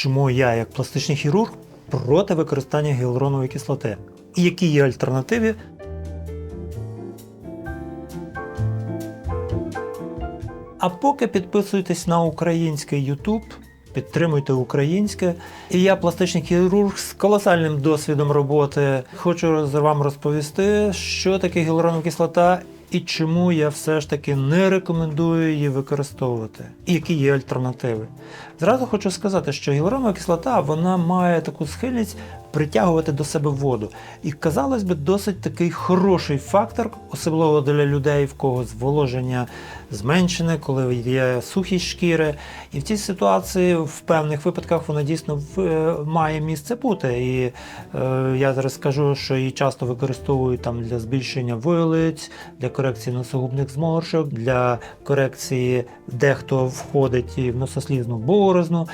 чому я, як пластичний хірург, проти використання гіалуронової кислоти. І які є альтернативи. А поки підписуйтесь на український YouTube, підтримуйте українське. І я пластичний хірург з колосальним досвідом роботи. Хочу вам розповісти, що таке гіалуронова кислота і чому я все ж таки не рекомендую її використовувати, і які є альтернативи. Зразу хочу сказати, що гіалуронова кислота вона має таку схильність притягувати до себе воду. І казалось би, досить такий хороший фактор, особливо для людей, в кого зволоження зменшене, коли є сухість шкіри. І в цій ситуації в певних випадках вона дійсно е, має місце бути. І е, я зараз скажу, що її часто використовують там для збільшення вилиць, для корекції носогубних зморшок, для корекції дехто входить в носослізну борозну.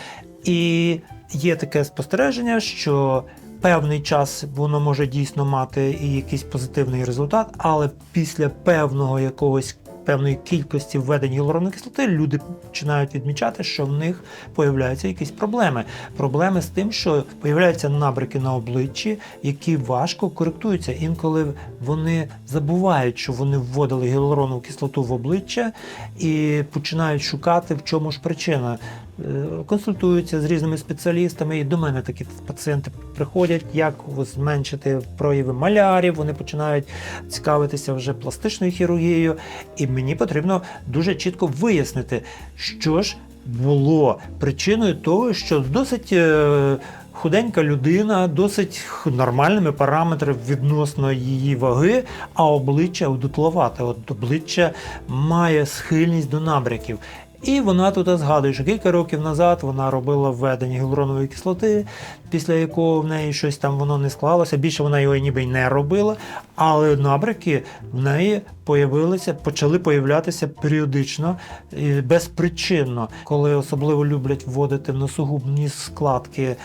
І є таке спостереження, що певний час воно може дійсно мати і якийсь позитивний результат, але після певного якогось певної кількості введень гіалуронової кислоти люди починають відмічати, що в них появляються якісь проблеми. Проблеми з тим, що появляються набряки на обличчі, які важко коректуються. Інколи вони забувають, що вони вводили гіалуронову кислоту в обличчя і починають шукати, в чому ж причина. Е, Консультуються з різними спеціалістами, і до мене такі пацієнти приходять, як зменшити прояви малярів. Вони починають цікавитися вже пластичною хірургією, і мені потрібно дуже чітко вияснити, що ж було причиною того, що досить. е, Худенька людина, досить нормальними параметрами відносно її ваги, а обличчя одутловате. От обличчя має схильність до набряків. І вона тут згадує, що кілька років назад вона робила введення гіалуронової кислоти, після якого в неї щось там воно не склалося. Більше вона його ніби й не робила, але набряки в неї появилися, почали появлятися періодично, і безпричинно, коли особливо люблять вводити в носогубні складки е,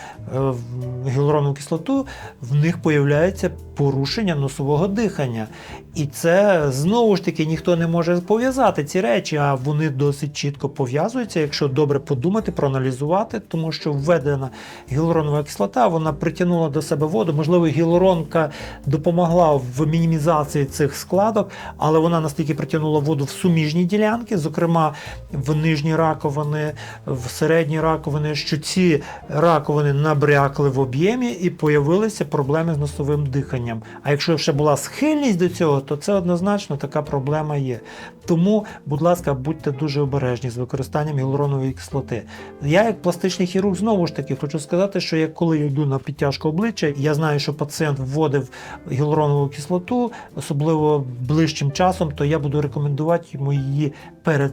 гіалуронову кислоту, в них появляється порушення носового дихання. І це знову ж таки ніхто не може пов'язати ці речі, а вони досить чітко пов'язуються, якщо добре подумати, проаналізувати, тому що введена гіалуронова кислота, вона притягнула до себе воду. Можливо, гіалуронка допомогла в мінімізації цих складок, але вона настільки притягнула воду в суміжні ділянки, зокрема в нижні раковини, в середні раковини, що ці раковини набрякли в об'ємі і появилися проблеми з носовим диханням. А якщо ще була схильність до цього, то це однозначно така проблема є. Тому, будь ласка, будьте дуже обережні з використанням гіалуронової кислоти. Я, як пластичний хірург, знову ж таки хочу сказати, що я коли я йду на підтяжку обличчя, я знаю, що пацієнт вводив гіалуронову кислоту, особливо ближчим часом, то я буду рекомендувати йому її перед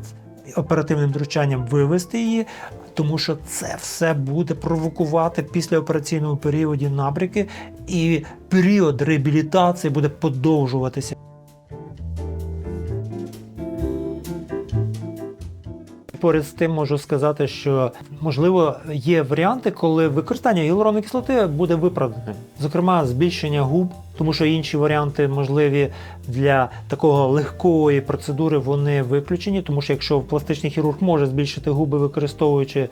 оперативним втручанням вивести її. Тому що це все буде провокувати післяопераційному періоді набряки, і період реабілітації буде подовжуватися. Поряд з тим можу сказати, що можливо є варіанти, коли використання гіалуронової кислоти буде виправданим. Зокрема, збільшення губ, тому що інші варіанти можливі для такого легкої процедури вони виключені, тому що якщо пластичний хірург може збільшити губи, використовуючи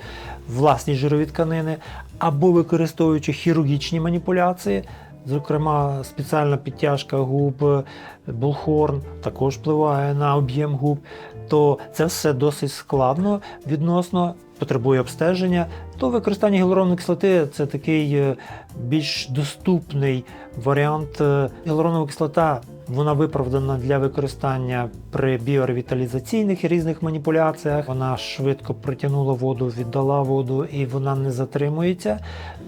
власні жирові тканини, або використовуючи хірургічні маніпуляції. Зокрема, спеціальна підтяжка губ, булхорн також впливає на об'єм губ, то це все досить складно відносно, потребує обстеження. То використання гіалуронової кислоти це такий е, більш доступний варіант. Е, Гіалуронова кислота вона виправдана для використання при біоревіталізаційних і різних маніпуляціях. Вона швидко притягнула воду, віддала воду і вона не затримується.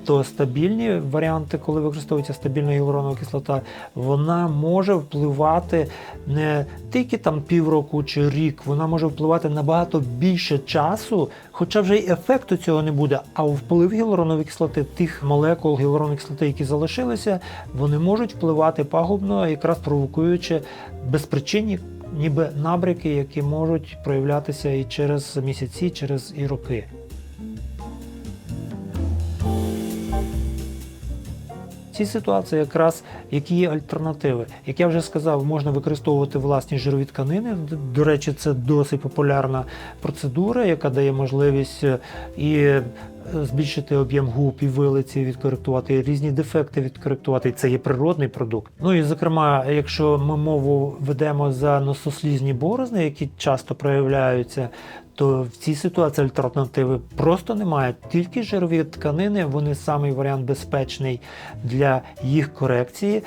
То стабільні варіанти, коли використовується стабільна гіалуронова кислота, вона може впливати не тільки там півроку чи рік, вона може впливати набагато більше часу, хоча вже й ефекту цього не буде. А вплив гіалуронової кислоти, тих молекул гіалуронової кислоти, які залишилися, вони можуть впливати пагубно, якраз провокуючи безпричинні ніби набряки, які можуть проявлятися і через місяці, через і роки. В цій ситуації якраз які є альтернативи. Як я вже сказав, можна використовувати власні жирові тканини. До речі, це досить популярна процедура, яка дає можливість е, і збільшити об'єм губ і вилиці, відкоректувати, різні дефекти відкоректувати. Це є природний продукт. Ну і зокрема, якщо ми мову ведемо за носослізні борозни, які часто проявляються. То в цій ситуації альтернативи просто немає. Тільки жирові тканини, вони самий варіант безпечний для їх корекції.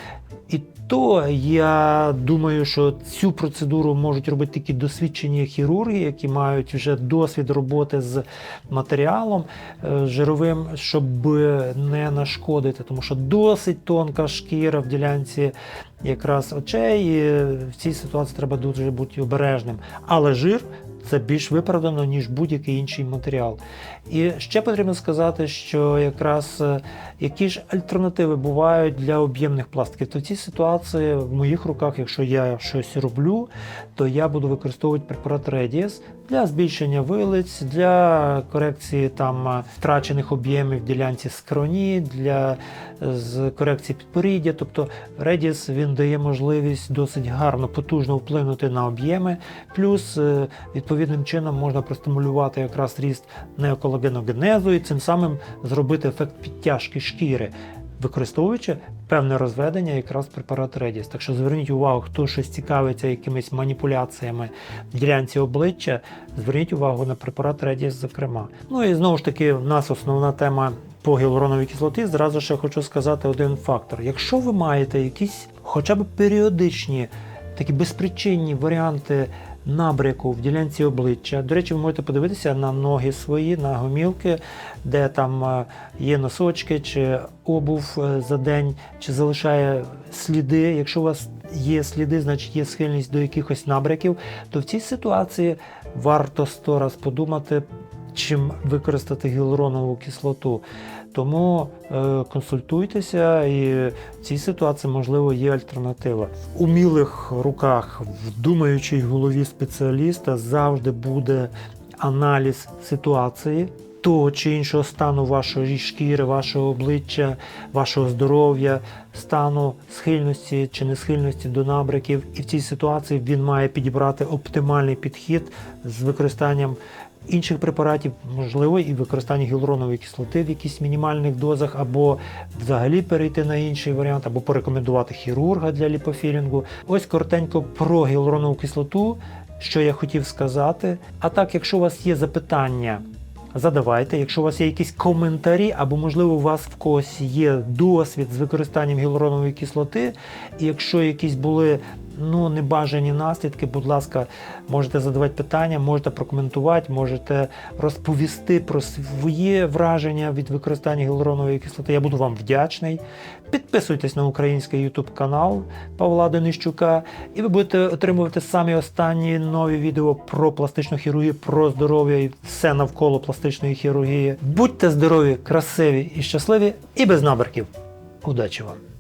І то я думаю, що цю процедуру можуть робити тільки досвідчені хірурги, які мають вже досвід роботи з матеріалом е, жировим, щоб не нашкодити, тому що досить тонка шкіра в ділянці якраз очей. І в цій ситуації треба дуже бути обережним. Але жир це більш виправдано, ніж будь-який інший матеріал. І ще потрібно сказати, що якраз е, які ж альтернативи бувають для об'ємних пластиків. То в цій ситуації в моїх руках, якщо я щось роблю, то я буду використовувати препарат Redies для збільшення вилиць, для корекції там е, втрачених об'ємів в ділянці скроні, для е, з корекції підборіддя. Тобто Redies він дає можливість досить гарно, потужно вплинути на об'єми, плюс е, відповідним чином можна простимулювати якраз ріст неоколагеногенезу і цим самим зробити ефект підтяжки шкіри. Використовуючи певне розведення якраз препарат Redis. Так що зверніть увагу, хто щось цікавиться якимись маніпуляціями в ділянці обличчя, зверніть увагу на препарат Redis, зокрема. Ну і знову ж таки, в нас основна тема по гіалуроновій кислоті. Зразу ще хочу сказати один фактор. Якщо ви маєте якісь хоча б періодичні такі безпричинні варіанти набряку в ділянці обличчя. До речі, ви можете подивитися на ноги свої, на гомілки, де там е, є носочки чи обув е, за день, чи залишає сліди. Якщо у вас є сліди, значить є схильність до якихось набряків, то в цій ситуації варто сто раз подумати, чим використати гіалуронову кислоту. Тому е, консультуйтеся, і в цій ситуації можливо є альтернатива. В умілих руках, в думаючій голові спеціаліста завжди буде аналіз ситуації. Того чи іншого стану вашої шкіри, вашого обличчя, вашого здоров'я, стану схильності чи несхильності до набряків, і в цій ситуації він має підібрати оптимальний підхід з використанням інших препаратів, можливо, і використання гіалуронової кислоти в якихось мінімальних дозах, або взагалі перейти на інший варіант, або порекомендувати хірурга для ліпофілінгу. Ось коротенько про гіалуронову кислоту, що я хотів сказати. А так, якщо у вас є запитання, задавайте. Якщо у вас є якісь коментарі, або, можливо, у вас в когось є досвід з використанням гіалуронової кислоти, і якщо якісь були ну, небажані наслідки, будь ласка, можете задавати питання, можете прокоментувати, можете розповісти про своє враження від використання гіалуронової кислоти. Я буду вам вдячний. Підписуйтесь на український YouTube канал Павла Денищука, і ви будете отримувати самі останні нові відео про пластичну хірургію, про здоров'я і все навколо пластичної хірургії. Будьте здорові, красиві і щасливі, і без набриків. Удачі вам!